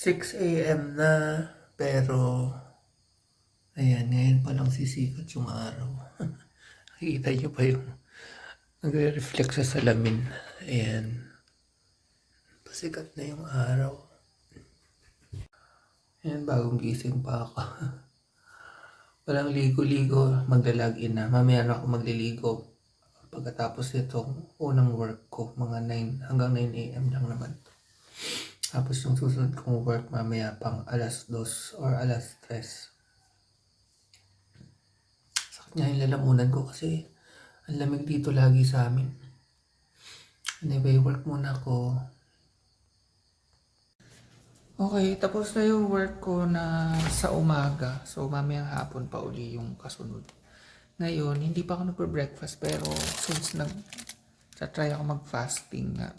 6 a.m. na, pero ayan, ngayon pa lang sisikat yung araw. Nakikita niyo pa yung nagre-reflect sa salamin. Ayan. Pasikat na yung araw. Ayan, bagong gising pa ako. Walang ligo-ligo, magla-login na. Mamaya na ako magliligo. Pagkatapos nitong unang work ko, mga 9 hanggang 9 a.m. lang naman. Tapos yung susunod kong work mamaya pang alas 2 or alas 3. Sakit nga yung lalamunan ko kasi ang lamig dito lagi sa amin. Anyway, work muna ako. Okay, tapos na yung work ko na sa umaga. So, mamayang hapon pa uli yung kasunod. Ngayon, hindi pa ako nagpe-breakfast pero since nag try ako mag-fasting nga.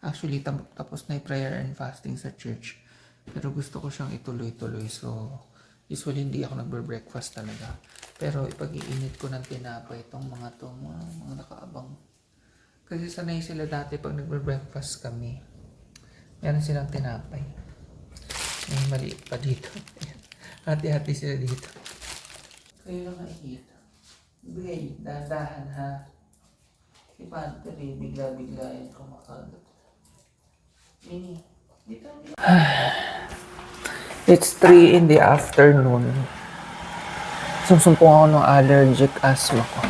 Actually, tapos na yung prayer and fasting sa church. Pero gusto ko siyang ituloy-tuloy. So, usually hindi ako nagbe-breakfast talaga. Pero ipag-iinit ko ng tinapay itong mga to, mga, mga nakaabang. Kasi sanay sila dati pag nagbe-breakfast kami. Meron silang tinapay. May maliit pa dito. Hati-hati sila dito. Kayo lang nakikita. Bigay, dahan-dahan ha. Si Pantry, bigla-bigla yan kumakagat. It's 3 in the afternoon. Sumsumpong ako ng allergic asthma ko.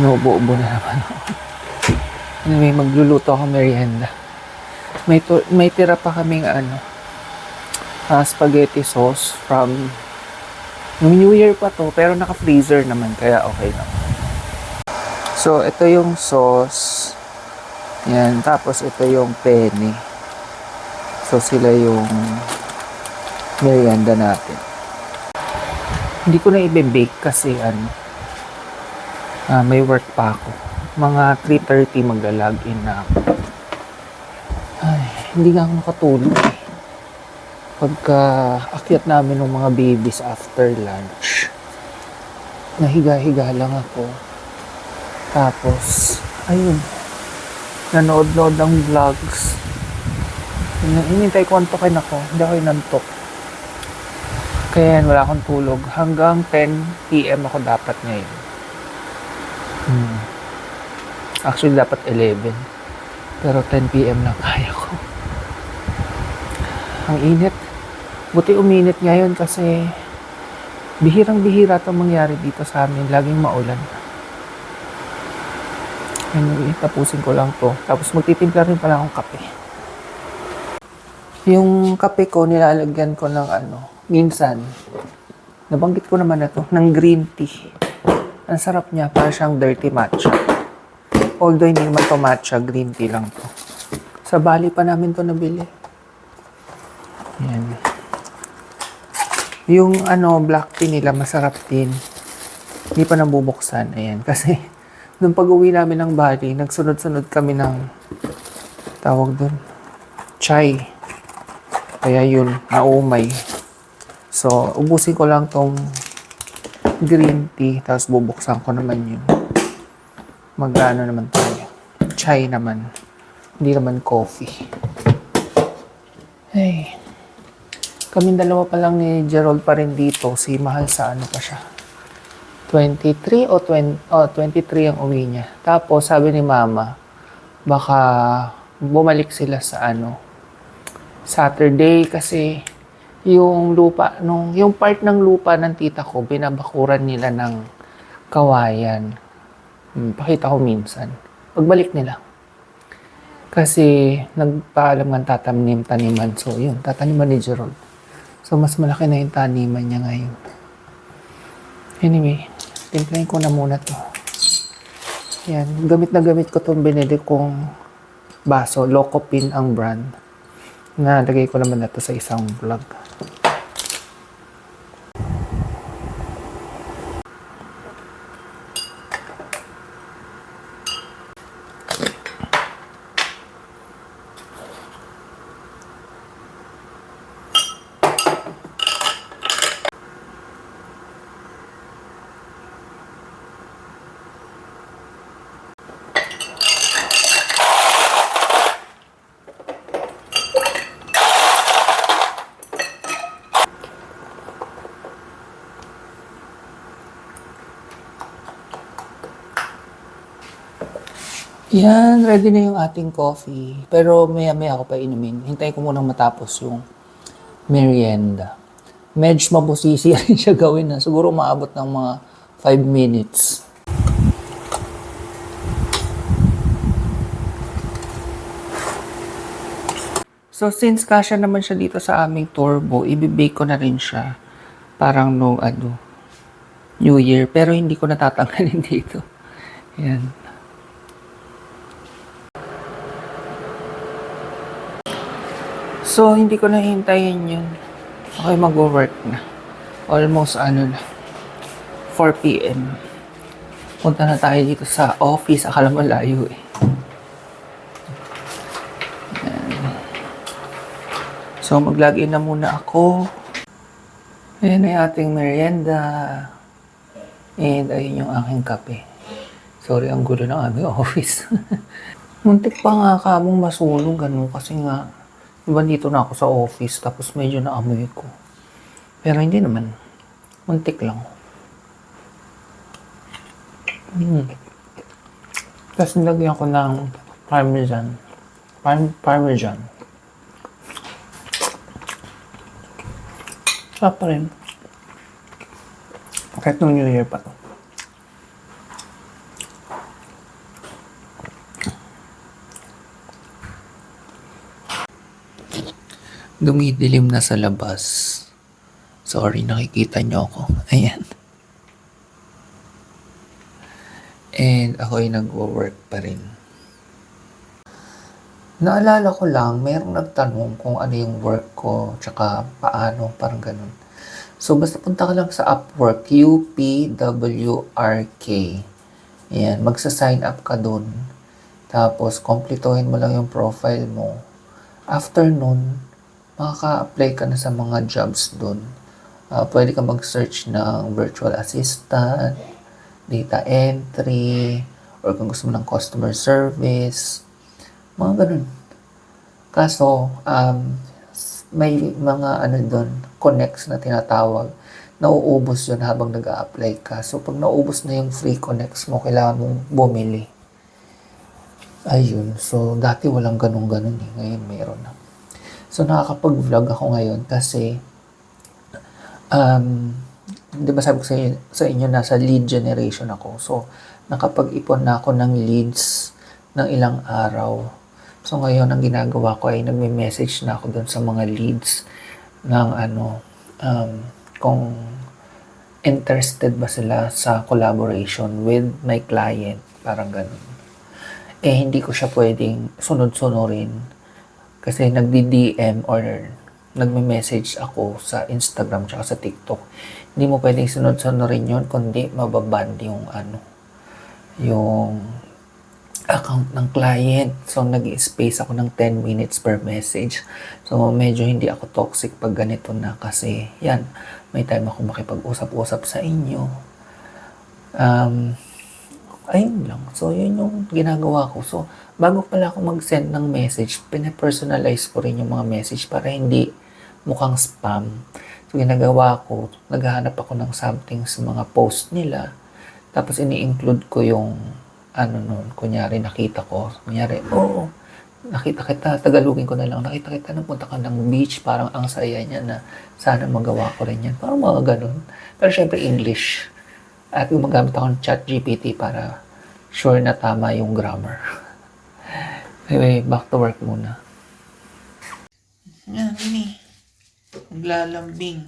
Nubo-ubo na naman ako. Anyway, magluluto ako merienda. May, tu- may tira pa kaming ano, ah, spaghetti sauce from New Year pa to, pero naka-freezer naman, kaya okay lang. So, ito yung sauce. Yan, tapos ito yung penne. So, sila yung merienda natin. Hindi ko na i-bake kasi ano, ah, may work pa ako. Mga 3.30 magla-login na ako. Ay, hindi nga ako nakatulog eh pagka akyat namin ng mga babies after lunch, nahiga-higa lang ako. Tapos, ayun, nanood-nood ng vlogs. Inintay ko antokin ako, hindi ako inantok. Kaya yan, wala akong tulog. Hanggang 10 p.m. ako dapat ngayon. Hmm. Actually, dapat 11. Pero 10 p.m. lang kaya ko. Ang init. Buti uminit ngayon kasi bihirang-bihira itong mangyari dito sa amin. Laging maulan. Anyway, tapusin ko lang to. Tapos magtitimpla rin pala akong kape. Yung kape ko, nilalagyan ko ng ano, minsan, nabanggit ko naman na to, ng green tea. Ang sarap niya, para siyang dirty matcha. Although hindi naman to matcha, green tea lang to. Sa Bali pa namin to nabili. Yan. Yung ano, black tea nila, masarap din. Hindi pa nabubuksan. Ayan. Kasi, nung pag-uwi namin ng Bali, nagsunod-sunod kami ng tawag doon, chai. Kaya yun, naumay. So, ubusin ko lang tong green tea, tapos bubuksan ko naman yun. Magano naman tayo. Chai naman. Hindi naman coffee. Ay. Kaming dalawa pa lang ni Gerald pa rin dito. Si Mahal sa ano pa siya. 23 o 20, oh, 23 ang uwi niya. Tapos sabi ni Mama, baka bumalik sila sa ano, Saturday kasi yung lupa, nung, yung part ng lupa ng tita ko, binabakuran nila ng kawayan. Hmm, pakita ko minsan. Pagbalik nila. Kasi nagpaalam ng tatanim taniman. So yun, tataniman ni Gerald. So mas malaki na yung taniman niya ngayon. Anyway, timplahin ko na muna to. Yan, gamit na gamit ko itong binili kong baso. Locopin ang brand. Nalagay ko naman na to sa isang vlog. Yan, ready na yung ating coffee. Pero maya-maya ako pa inumin. Hintayin ko munang matapos yung merienda. Medyo mabusisi rin siya gawin na. Siguro maabot ng mga 5 minutes. So since kasya naman siya dito sa aming turbo, ibibake ko na rin siya. Parang no ano, New Year. Pero hindi ko natatanggalin dito. Yan. So, hindi ko na hintayin yun. Okay, mag-work na. Almost ano na. 4 p.m. Punta na tayo dito sa office. Akala mo layo eh. So, mag-login na muna ako. Ayan na ating merienda. And ayun yung aking kape. Sorry, ang gulo ng aming office. Muntik pa nga kamong masulong ganun kasi nga, iba dito na ako sa office tapos medyo naamoy ko. Pero hindi naman. Muntik lang. Hmm. Tapos nilagyan ko ng parmesan. Parm parmesan. Sarap pa rin. Kahit nung New Year pa to. Dumidilim na sa labas. Sorry, nakikita niyo ako. Ayan. And ako ay nagwo-work pa rin. Naalala ko lang, mayroong nagtanong kung ano yung work ko, tsaka paano, parang ganun. So, basta punta ka lang sa Upwork, U-P-W-R-K. Ayan, magsa-sign up ka dun. Tapos, kompletuhin mo lang yung profile mo. After nun, makaka-apply ka na sa mga jobs dun. Ah, pwede ka mag-search ng virtual assistant, data entry, or kung gusto mo ng customer service, mga ganun. Kaso, um, may mga ano doon, connects na tinatawag. Nauubos yun habang nag apply ka. So, pag naubos na yung free connects mo, kailangan mong bumili. Ayun. So, dati walang ganun-ganun eh. Ngayon, mayroon na. So, nakakapag-vlog ako ngayon kasi um, di ba sabi ko sa, inyo, sa inyo, nasa lead generation ako. So, nakapag-ipon na ako ng leads ng ilang araw. So, ngayon, ang ginagawa ko ay nagme-message na ako doon sa mga leads ng ano, um, kung interested ba sila sa collaboration with my client. Parang ganun. Eh, hindi ko siya pwedeng sunod-sunurin kasi nagdi-DM or nagme-message ako sa Instagram tsaka sa TikTok. Hindi mo pwedeng sunod-sunurin yun kundi mababand yung ano, yung account ng client. So, nag space ako ng 10 minutes per message. So, medyo hindi ako toxic pag ganito na kasi, yan, may time ako makipag-usap-usap sa inyo. Um, ayun lang. So, yun yung ginagawa ko. So, bago pala ako mag-send ng message, pinapersonalize ko rin yung mga message para hindi mukhang spam. So, ginagawa ko, naghahanap ako ng something sa mga post nila. Tapos, ini-include ko yung ano nun, kunyari nakita ko, kunyari, oo, nakita kita, tagalugin ko na lang, nakita kita nung punta ka ng beach, parang ang saya niya na sana magawa ko rin yan. Parang mga ganun. Pero syempre English. At gumagamit ako ng chat GPT para sure na tama yung grammar. Anyway, back to work muna. Yan, ini. Maglalambing.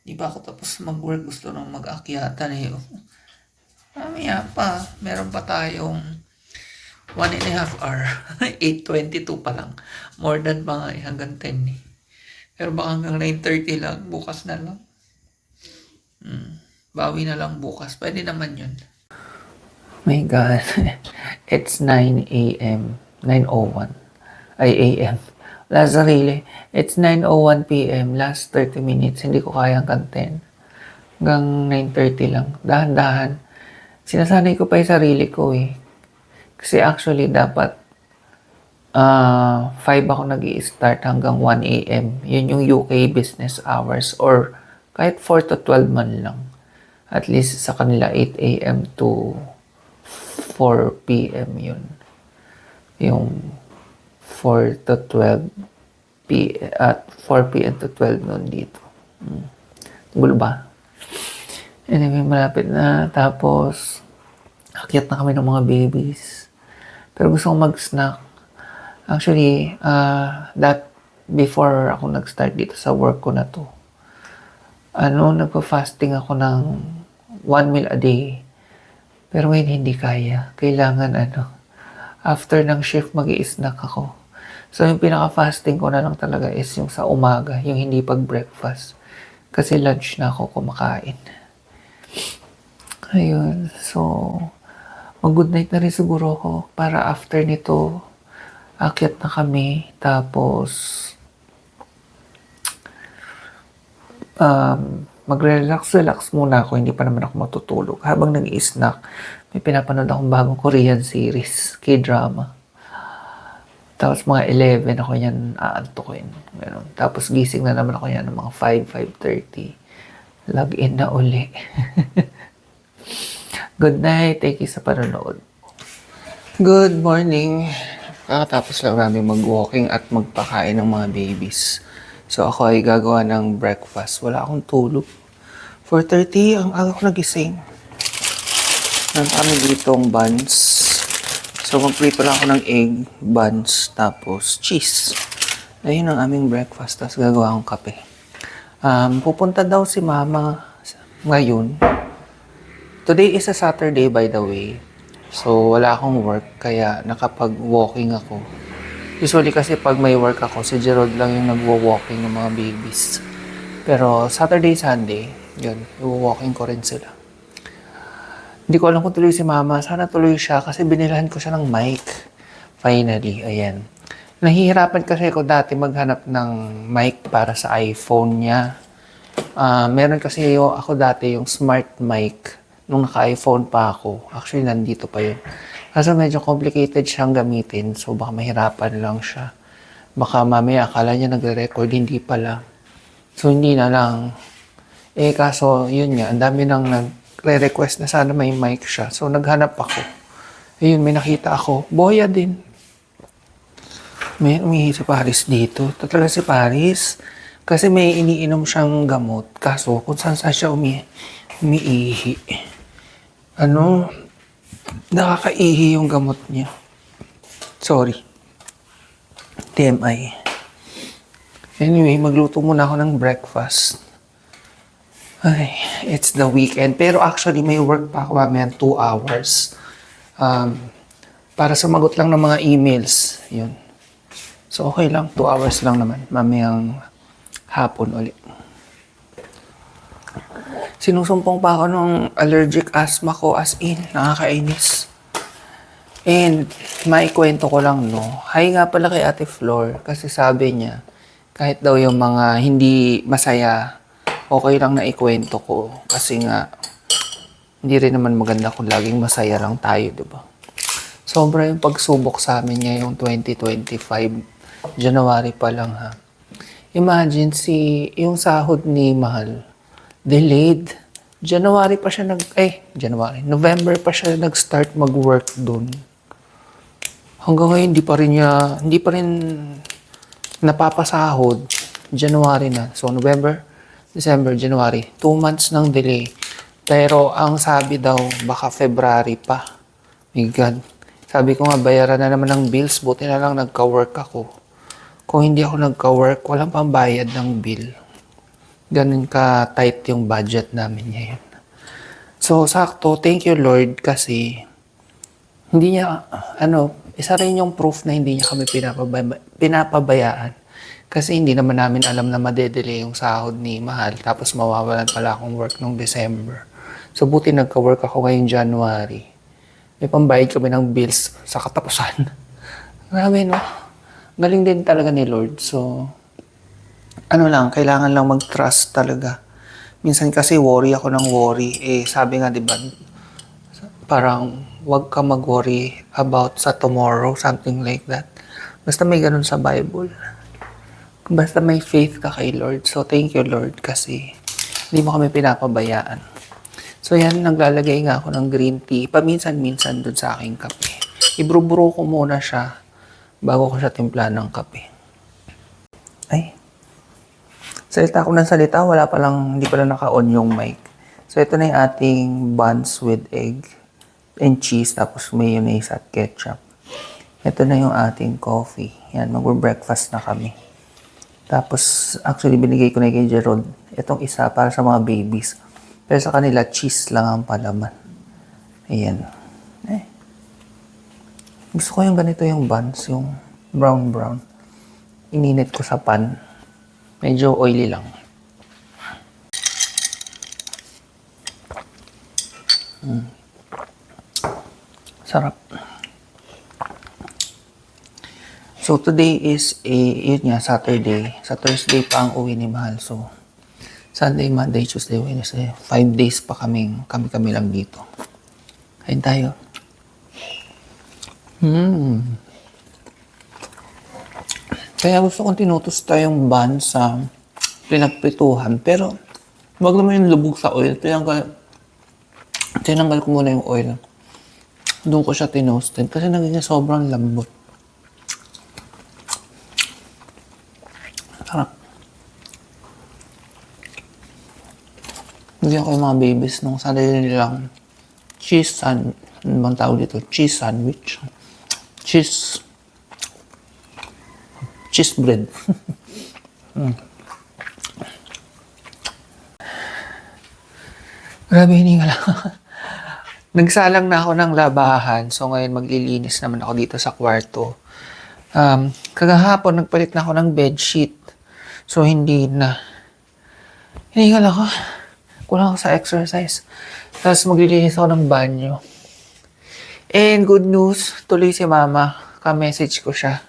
Di pa ako tapos mag-work. Gusto nang mag-akyatan eh. Mamaya pa, meron pa tayong one and a half hour. 8.22 pa lang. More than pa eh, hanggang 10 eh. Pero baka hanggang 9.30 lang, bukas na lang. Hmm. Bawi na lang bukas. Pwede naman yun. My God. It's 9 a.m. 9.01. Ay, a.m. Last sarili. It's 9.01 p.m. Last 30 minutes. Hindi ko kayang kanten. Hanggang 9.30 lang. Dahan-dahan sinasanay ko pa yung sarili ko eh. Kasi actually dapat uh, 5 ako nag start hanggang 1 a.m. Yun yung UK business hours or kahit 4 to 12 man lang. At least sa kanila 8 a.m. to 4 p.m. yun. yung 4 to 12 p at 4 p.m. to 12 noon dito. Mm. Gulo ba? Anyway, malapit na. Tapos, akyat na kami ng mga babies. Pero gusto kong mag-snack. Actually, uh, that before ako nag-start dito sa work ko na to, ano, nagpa-fasting ako ng one meal a day. Pero ngayon hindi kaya. Kailangan ano, after ng shift mag snack ako. So yung pinaka-fasting ko na lang talaga is yung sa umaga, yung hindi pag-breakfast. Kasi lunch na ako kumakain. Ayun, so mag-good night na rin siguro ako para after nito, akyat na kami. Tapos, um, magre-relax-relax muna ako. Hindi pa naman ako matutulog. Habang nag-i-snack, may pinapanood akong bagong Korean series, K-drama. Tapos mga 11 ako yan aantukin. Ganun. Tapos gising na naman ako yan ng mga 5, 5.30. Log in na uli. Good night. Thank you sa panonood. Good morning. Kakatapos lang namin mag-walking at magpakain ng mga babies. So ako ay gagawa ng breakfast. Wala akong tulog. 4.30, ang aga ko nagising. Meron kami ditong buns. So magprito lang ako ng egg, buns, tapos cheese. Ayun ang aming breakfast. Tapos gagawa akong kape. Um, pupunta daw si mama ngayon. Today is a Saturday by the way. So wala akong work kaya nakapag-walking ako. Usually kasi pag may work ako, si Gerald lang yung nagwo-walking ng mga babies. Pero Saturday, Sunday, yun, walking ko rin sila. Hindi ko alam kung tuloy si mama. Sana tuloy siya kasi binilhan ko siya ng mic. Finally, ayan. Nahihirapan kasi ako dati maghanap ng mic para sa iPhone niya. Ah, meron kasi yung, ako dati yung smart mic nung naka-iPhone pa ako. Actually, nandito pa yun. Kaso medyo complicated siyang gamitin, so baka mahirapan lang siya. Baka mamaya akala niya nagre-record, hindi pala. So hindi na lang. Eh kaso, yun nga, ang dami nang nagre-request na sana may mic siya. So naghanap ako. Ayun, may nakita ako. Boya din. May umihi si Paris dito. Talaga si Paris. Kasi may iniinom siyang gamot. Kaso kung saan saan siya umi umiihi. Ano, nakakaihi yung gamot niya. Sorry. TMI. Anyway, magluto muna ako ng breakfast. Ay, it's the weekend. Pero actually, may work pa ako mamaya 2 hours. Um, para sumagot lang ng mga emails. Yun. So, okay lang. 2 hours lang naman. Mamayang hapon ulit. Sinusumpong pa ako ng allergic asthma ko as in. Nakakainis. And maikwento ko lang, no. Hi nga pala kay Ate Flor kasi sabi niya, kahit daw yung mga hindi masaya, okay lang na ikwento ko. Kasi nga, hindi rin naman maganda kung laging masaya lang tayo, di ba? Sobra yung pagsubok sa amin niya yung 2025. January pa lang ha. Imagine si, yung sahod ni Mahal, delayed. January pa siya nag, eh, January, November pa siya nag-start mag-work dun. Hanggang ngayon, hindi pa rin niya, hindi pa rin napapasahod. January na. So, November, December, January. Two months ng delay. Pero, ang sabi daw, baka February pa. My God. Sabi ko nga, bayaran na naman ng bills. Buti na lang nagka-work ako. Kung hindi ako nagka-work, walang pambayad ng bill. Ganun ka tight yung budget namin ngayon. So, sakto, thank you Lord kasi hindi niya, ano, isa rin yung proof na hindi niya kami pinapabaya, pinapabayaan. Kasi hindi naman namin alam na madedelay yung sahod ni Mahal. Tapos mawawalan pala akong work nung December. So, buti nagka-work ako ngayong January. May pambayad kami ng bills sa katapusan. Grabe, no? Galing din talaga ni Lord. So, ano lang, kailangan lang mag-trust talaga. Minsan kasi worry ako ng worry. Eh, sabi nga, di ba, parang wag ka mag-worry about sa tomorrow, something like that. Basta may ganun sa Bible. Basta may faith ka kay Lord. So, thank you, Lord, kasi hindi mo kami pinapabayaan. So, yan, naglalagay nga ako ng green tea. Paminsan-minsan dun sa aking kape. Ibruburo ko muna siya bago ko siya timpla ng kape. Ay. Salita ko ng salita, wala pa lang, hindi pa lang naka-on yung mic. So, ito na yung ating buns with egg and cheese, tapos mayonnaise at ketchup. Ito na yung ating coffee. Yan, mag-breakfast na kami. Tapos, actually, binigay ko na kay Gerald. Itong isa para sa mga babies. Pero sa kanila, cheese lang ang palaman. Ayan. Eh. Gusto ko yung ganito yung buns, yung brown-brown. Ininit ko sa pan. Medyo oily lang. Mm. Sarap. So, today is a, yun nga, Saturday. Sa Thursday pa ang uwi ni Mahal. So, Sunday, Monday, Tuesday, Wednesday. Five days pa kaming, kami-kami lang dito. Kain tayo. Hmm. Kaya gusto kong tinutusta yung bun sa pinagprituhan. Pero, wag naman yung lubog sa oil. Tinanggal, tinanggal ko muna yung oil. Doon ko siya tinosted. Kasi naging sobrang lambot. Bigyan ko yung mga babies nung sarili nilang cheese sandwich. Ano bang tawag dito? Cheese sandwich. Cheese. Cheese bread. mm. Grabe, hininga lang. Nagsalang na ako ng labahan. So ngayon maglilinis naman ako dito sa kwarto. Um, kagahapon nagpalit na ako ng bedsheet. So hindi na. Hiningal ako. Kulang ako sa exercise. Tapos maglilinis ako ng banyo. And good news, tuloy si mama. Ka-message ko siya.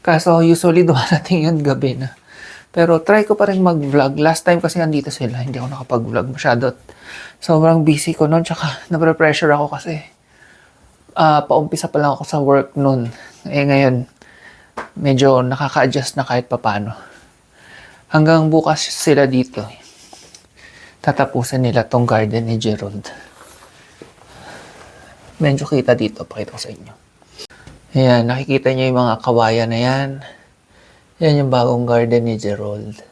Kaso usually dumarating yun gabi na. Pero try ko pa rin mag-vlog. Last time kasi nandito sila, hindi ako nakapag-vlog masyado. Sobrang busy ko noon, tsaka napre-pressure ako kasi ah paumpisa pa lang ako sa work noon. Eh ngayon, medyo nakaka-adjust na kahit papano. Hanggang bukas sila dito. Tatapusin nila tong garden ni Gerald. Medyo kita dito, pakita ko sa inyo. Ayan, nakikita niyo yung mga kawayan na yan. Yan yung bagong garden ni Gerald.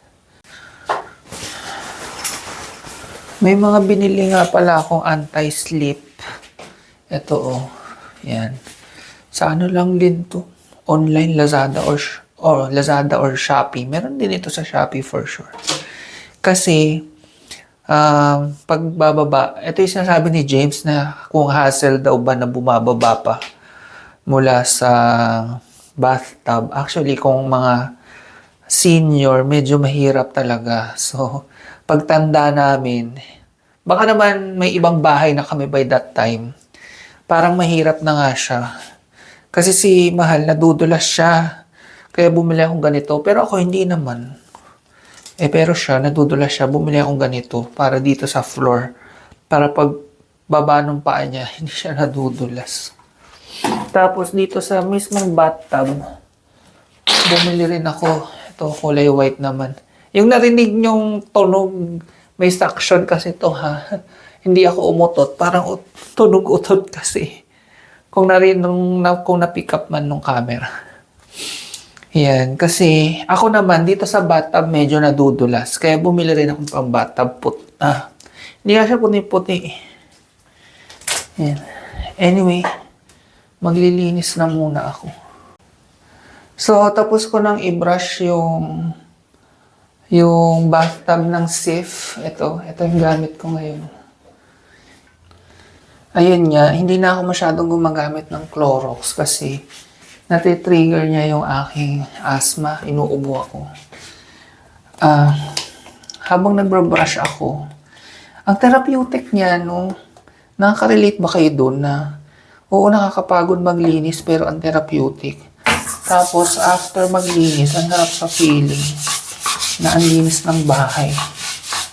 May mga binili nga pala akong anti-slip. Ito oh. Yan. Sa ano lang din to. Online Lazada or, or Lazada or Shopee. Meron din ito sa Shopee for sure. Kasi, um, pagbababa, ito yung sinasabi ni James na kung hassle daw ba na bumababa pa mula sa bathtub. Actually, kung mga senior, medyo mahirap talaga. So, pagtanda namin, baka naman may ibang bahay na kami by that time. Parang mahirap na nga siya. Kasi si Mahal, nadudulas siya. Kaya bumili akong ganito. Pero ako hindi naman. Eh pero siya, nadudulas siya. Bumili akong ganito para dito sa floor. Para pag baba ng paa niya, hindi siya nadudulas. Tapos dito sa mismong bathtub, bumili rin ako. Ito, kulay white naman. Yung narinig nyong tunog, may suction kasi to ha. Hindi ako umutot. Parang ut- tunog utot kasi. Kung narin nung, kung na-pick up man nung camera. Yan. Kasi ako naman, dito sa bathtub medyo nadudulas. Kaya bumili rin ako pang bathtub put. Ah, hindi nga siya puti-puti. Yan. Anyway, maglilinis na muna ako. So, tapos ko nang i-brush yung yung bathtub ng Sif. Ito, ito yung gamit ko ngayon. Ayun nga, hindi na ako masyadong gumagamit ng Clorox kasi natitrigger niya yung aking asthma. Inuubo ako. Ah, habang nagbabrush ako, ang therapeutic niya, no, nakaka-relate ba kayo doon na oo, nakakapagod maglinis pero ang therapeutic. Tapos, after maglinis, ang harap sa feeling na ang linis ng bahay.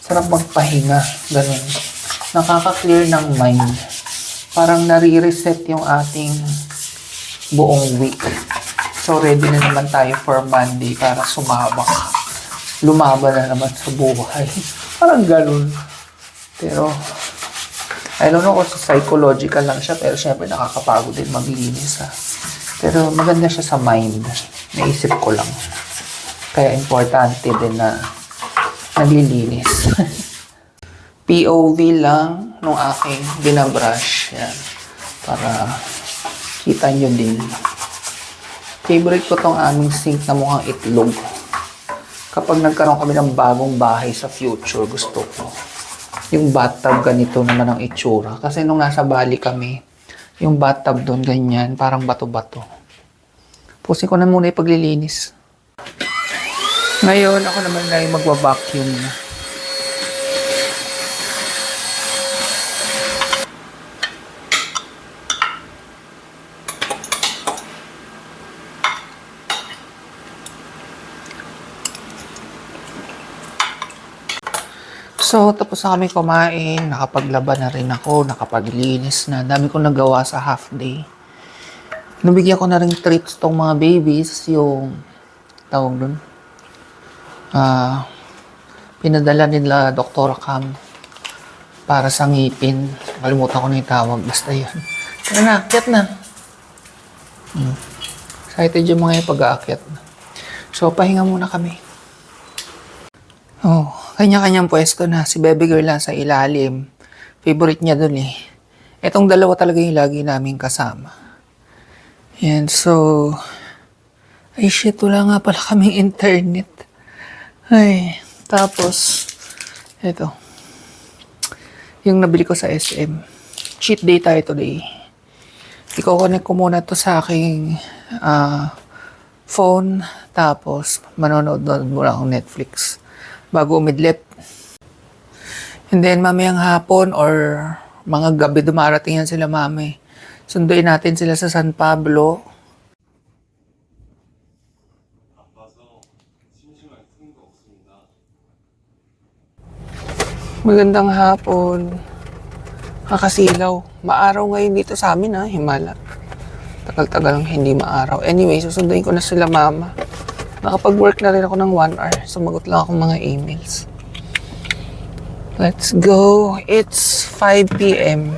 Sarap magpahinga. Ganun. Nakaka-clear ng mind. Parang nare-reset yung ating buong week. So, ready na naman tayo for Monday para sumabak. Lumaban na naman sa buhay. Parang ganun. Pero, I don't know kung psychological lang siya, pero syempre nakakapagod din maglinis ha. Pero maganda siya sa mind. Naisip ko lang. Kaya importante din na naglilinis. POV lang nung aking binabrush. Yan. Para kita nyo din. Favorite ko tong aming sink na mukhang itlog. Kapag nagkaroon kami ng bagong bahay sa future, gusto ko. Yung bathtub ganito naman ang itsura. Kasi nung nasa Bali kami, yung bathtub doon ganyan, parang bato-bato. Pusin ko na muna yung paglilinis. Ngayon, ako naman na yung magwa-vacuum na. So, tapos na kami kumain, nakapaglaba na rin ako, nakapaglinis na. Dami kong nagawa sa half day. Nabigyan ko na rin treats tong mga babies, yung tawag dun. Ah, pinadala nila Dr. Cam para sa ngipin. Kalimutan ko na yung tawag, basta yun. Tara na, akyat na. Hmm. Excited yung mga yung pag-aakyat na. So, pahinga muna kami. Oh, kanya-kanyang pwesto na. Si baby girl lang sa ilalim. Favorite niya dun eh. Etong dalawa talaga yung lagi namin kasama. Yan, so... Ay, shit, wala nga pala kaming internet. Ay, tapos... Ito. Yung nabili ko sa SM. Cheat day tayo today. Iko-connect ko muna to sa aking ah, phone. Tapos, manonood muna akong Netflix bago umidlip. And then, mamayang hapon or mga gabi dumarating yan sila mami. Sunduin natin sila sa San Pablo. Magandang hapon. Kakasilaw. Maaraw ngayon dito sa amin ha, Himala. Tagal-tagal hindi maaraw. Anyway, susunduin ko na sila mama. Nakapag-work na rin ako ng one hour. Sumagot lang ako mga emails. Let's go. It's 5 p.m.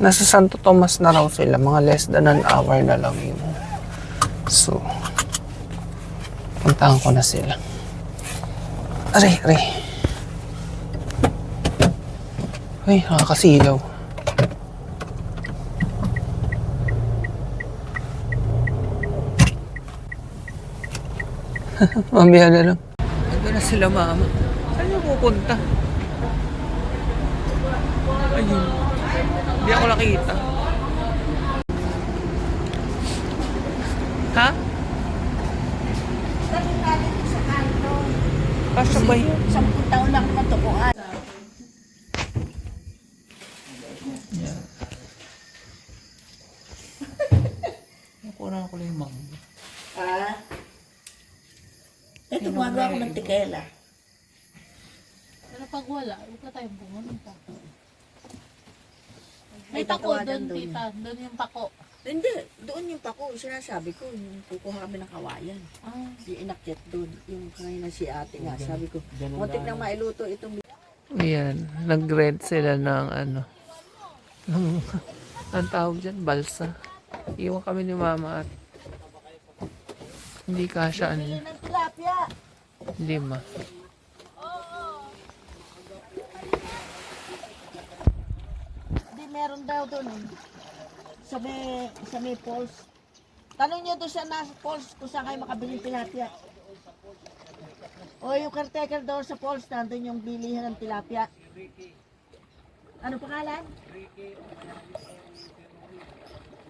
Nasa Santo Tomas na raw sila. Mga less than an hour na lang yun. So, puntahan ko na sila. Aray, aray. Ay, nakakasilaw. Mamaya na lang. Ando na sila, mama. Saan niyo pupunta? Ayun. Hindi ako nakita. Ha? Kasya ba yun? Sampung taon lang matukuan. Nakuha ko lang yung mangga. Ah? Ito, gumagawa ko ng tikela. Pero pag wala, huwag na tayong pumunta. May May pako tatawagan doon, doon. tita. Doon yung pako. Hindi, doon yung pako. Sinasabi ko, yung kukuha kami ng kawayan. Ah, Yung inakyat doon. Yung kanina si ate nga, sabi ko, muntik nang mailuto itong Ayan, nag-rent sila ng ano, ng, ang tawag dyan, balsa. Iwan kami ni mama at hindi kasha ano, ng tilapia. lima. Hindi, meron daw doon. eh. Sa may, sa may falls. Tanong niyo doon sa nasa falls kung saan kayo makabiling tilapia. O yung caretaker doon sa falls, nandun yung bilihan ng tilapia. Ano pangalan?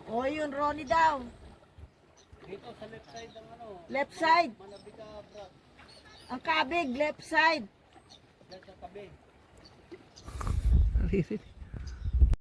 O yun, Ronnie daw. Dito sa left side ng ano? Left side. Ang kabig, left side. Naririnig.